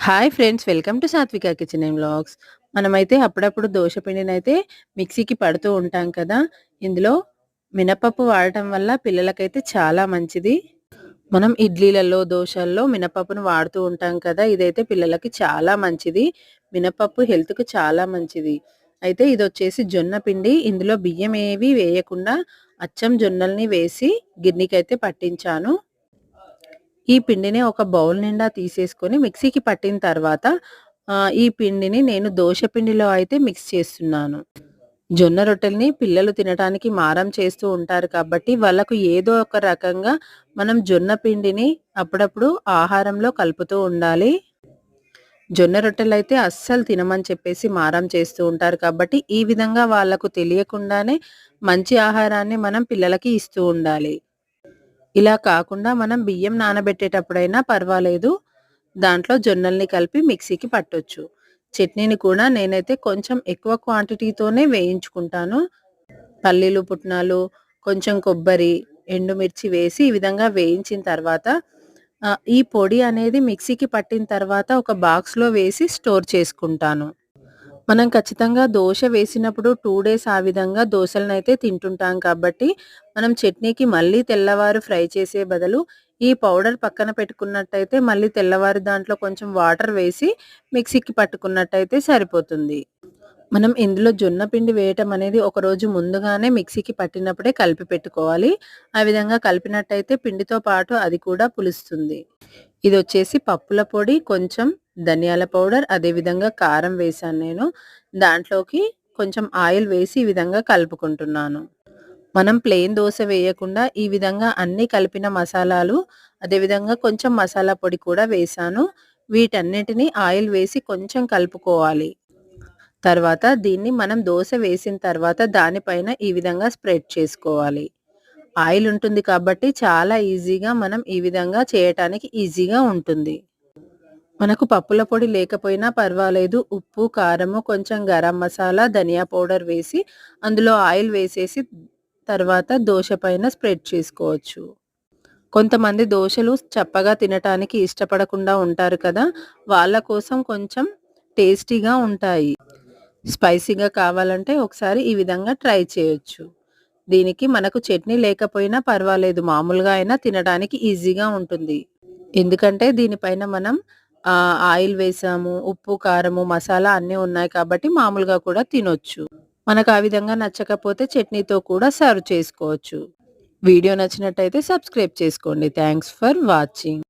Hi friends welcome to Satvika kitchen and vlogs. మనమైతే అప్పుడప్పుడు దోశ పిండినైతే మిక్సీకి పడుతూ ఉంటాం కదా ఇందులో మినపప్పు వాడటం వల్ల పిల్లలకైతే చాలా మంచిది. మనం ఇడ్లీలలో దోశల్లో మినపప్పును వాడుతూ ఉంటాం కదా ఇదైతే పిల్లలకి చాలా మంచిది. మినపప్పు హెల్త్కు చాలా మంచిది. అయితే ఇది వచ్చేసి జొన్న పిండి ఇందులో బియ్యం ఏవి వేయకుండా అచ్చం జొన్నల్ని వేసి గిన్నెకైతే పట్టించాను. ఈ పిండిని ఒక బౌల్ నిండా తీసేసుకొని మిక్సీకి పట్టిన తర్వాత ఈ పిండిని నేను దోశ పిండిలో అయితే మిక్స్ చేస్తున్నాను. జొన్న రొట్టెల్ని పిల్లలు తినడానికి మారం చేస్తూ ఉంటారు కాబట్టి వాళ్ళకు ఏదో ఒక రకంగా మనం జొన్న పిండిని అప్పుడప్పుడు ఆహారంలో కలుపుతూ ఉండాలి. జొన్న రొట్టెలు అయితే అస్సలు తినమని చెప్పేసి మారం చేస్తూ ఉంటారు కాబట్టి ఈ విధంగా వాళ్ళకు తెలియకుండానే మంచి ఆహారాన్ని మనం పిల్లలకి ఇస్తూ ఉండాలి. ఇలా కాకుండా మనం బియ్యం నానబెట్టేటప్పుడైనా పర్వాలేదు. దాంట్లో జొన్నల్ని కలిపి మిక్సీకి పట్టొచ్చు. చట్నీని కూడా నేనైతే కొంచెం ఎక్కువ క్వాంటిటీతోనే వేయించుకుంటాను. పల్లీలు పుట్నాలు కొంచెం కొబ్బరి ఎండుమిర్చి వేసి ఈ విధంగా వేయించిన తర్వాత ఈ పొడి అనేది మిక్సీకి పట్టిన తర్వాత ఒక బాక్స్లో వేసి స్టోర్ చేసుకుంటాను. మనం ఖచ్చితంగా దోశ వేసినప్పుడు టూ డేస్ ఆ విధంగా దోశలనైతే తింటుంటాం కాబట్టి మనం చట్నీకి మళ్ళీ తెల్లవారు ఫ్రై చేసే బదులు ఈ పౌడర్ పక్కన పెట్టుకున్నట్టయితే మళ్ళీ తెల్లవారు దాంట్లో కొంచెం వాటర్ వేసి మిక్సీకి పట్టుకున్నట్టయితే సరిపోతుంది. మనం ఇందులో జొన్న పిండి వేయటం అనేది ఒకరోజు ముందుగానే మిక్సీకి పట్టినప్పుడే కలిపి పెట్టుకోవాలి. ఆ విధంగా కలిపినట్టయితే పిండితో పాటు అది కూడా పులుస్తుంది. ఇది వచ్చేసి పప్పుల పొడి కొంచెం ధనియాల పౌడర్ అదేవిధంగా కారం వేశాను నేను. దాంట్లోకి కొంచెం ఆయిల్ వేసి ఈ విధంగా కలుపుకుంటున్నాను. మనం ప్లెయిన్ దోశ వేయకుండా ఈ విధంగా అన్ని కలిపిన మసాలాలు అదేవిధంగా కొంచెం మసాలా పొడి కూడా వేశాను. వీటన్నిటిని ఆయిల్ వేసి కొంచెం కలుపుకోవాలి. తర్వాత దీన్ని మనం దోశ వేసిన తర్వాత దానిపైన ఈ విధంగా స్ప్రెడ్ చేసుకోవాలి. ఆయిల్ ఉంటుంది కాబట్టి చాలా ఈజీగా మనం ఈ విధంగా చేయటానికి ఈజీగా ఉంటుంది. మనకు పప్పుల పొడి లేకపోయినా పర్వాలేదు. ఉప్పు కారము కొంచెం గరం మసాలా ధనియా పౌడర్ వేసి అందులో ఆయిల్ వేసేసి తర్వాత దోశ పైన స్ప్రెడ్ చేసుకోవచ్చు. కొంతమంది దోశలు చప్పగా తినటానికి ఇష్టపడకుండా ఉంటారు కదా వాళ్ళ కోసం కొంచెం టేస్టీగా ఉంటాయి. స్పైసీగా కావాలంటే ఒకసారి ఈ విధంగా ట్రై చేయొచ్చు. దీనికి మనకు చట్నీ లేకపోయినా పర్వాలేదు. మామూలుగా అయినా తినడానికి ఈజీగా ఉంటుంది. ఎందుకంటే దీనిపైన మనం ఆయిల్ వేసాము ఉప్పు కారము మసాలా అన్నీ ఉన్నాయి కాబట్టి మామూలుగా కూడా తినొచ్చు. మనకు ఆ విధంగా నచ్చకపోతే చట్నీతో కూడా సర్వ్ చేసుకోవచ్చు. వీడియో నచ్చినట్టయితే సబ్స్క్రైబ్ చేసుకోండి. Thanks for watching.